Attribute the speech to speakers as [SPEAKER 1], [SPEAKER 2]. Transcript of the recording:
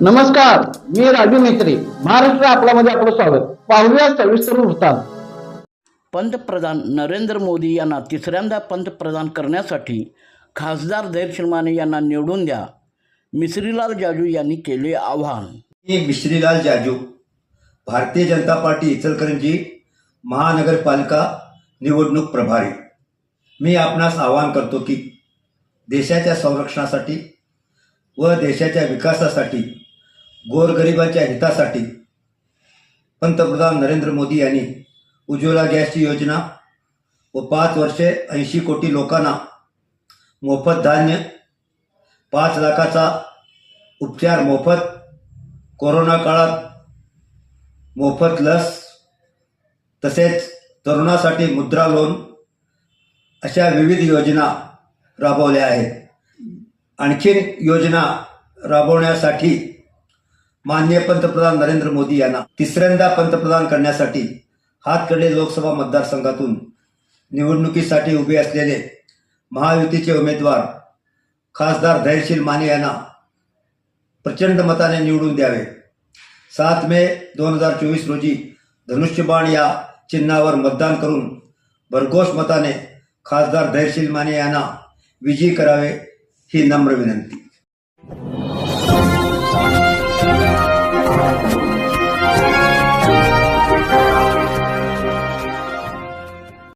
[SPEAKER 1] नमस्कार मी राजू मेत्री महाराष्ट्र आपल्यामध्ये आपलं स्वागत. पाहूया सविस्तर वृत्तांत.
[SPEAKER 2] पंतप्रधान नरेंद्र मोदी यांना तिसऱ्यांदा पंतप्रधान करण्यासाठी खासदार धैर्य माने यांना निवडून द्या. मिश्रीलाल जाजू यांनी केले आवाहन.
[SPEAKER 3] मी मिश्रीलाल जाजू भारतीय जनता पार्टी इचलकरंजी महानगरपालिका निवडणूक प्रभारी. मी आपणास आवाहन करतो की देशाच्या संरक्षणासाठी व देशाच्या विकासासाठी गोरगरिबाच्या हितासाठी पंतप्रधान नरेंद्र मोदी यांनी उज्ज्वला गॅसची योजना व पाच वर्षे ऐंशी कोटी लोकांना मोफत धान्य पाच लाखाचा उपचार मोफत कोरोना काळात मोफत लस तसेच तरुणासाठी मुद्रा लोन अशा विविध योजना राबवल्या आहेत. आणखीन योजना राबवण्यासाठी माननीय पंतप्रधान नरेंद्र मोदी यांना तिसऱ्यांदा पंतप्रधान करण्यासाठी हातकडे लोकसभा मतदारसंघातून निवडणुकीसाठी उभे असलेले महायुतीचे उमेदवार खासदार धैर्यशील माने यांना प्रचंड मताने निवडून द्यावे. सात मे दोन हजार चोवीस रोजी धनुष्यबाण या चिन्हावर मतदान करून भरघोष मताने खासदार धैर्यशील माने यांना विजयी करावे ही नम्र विनंती.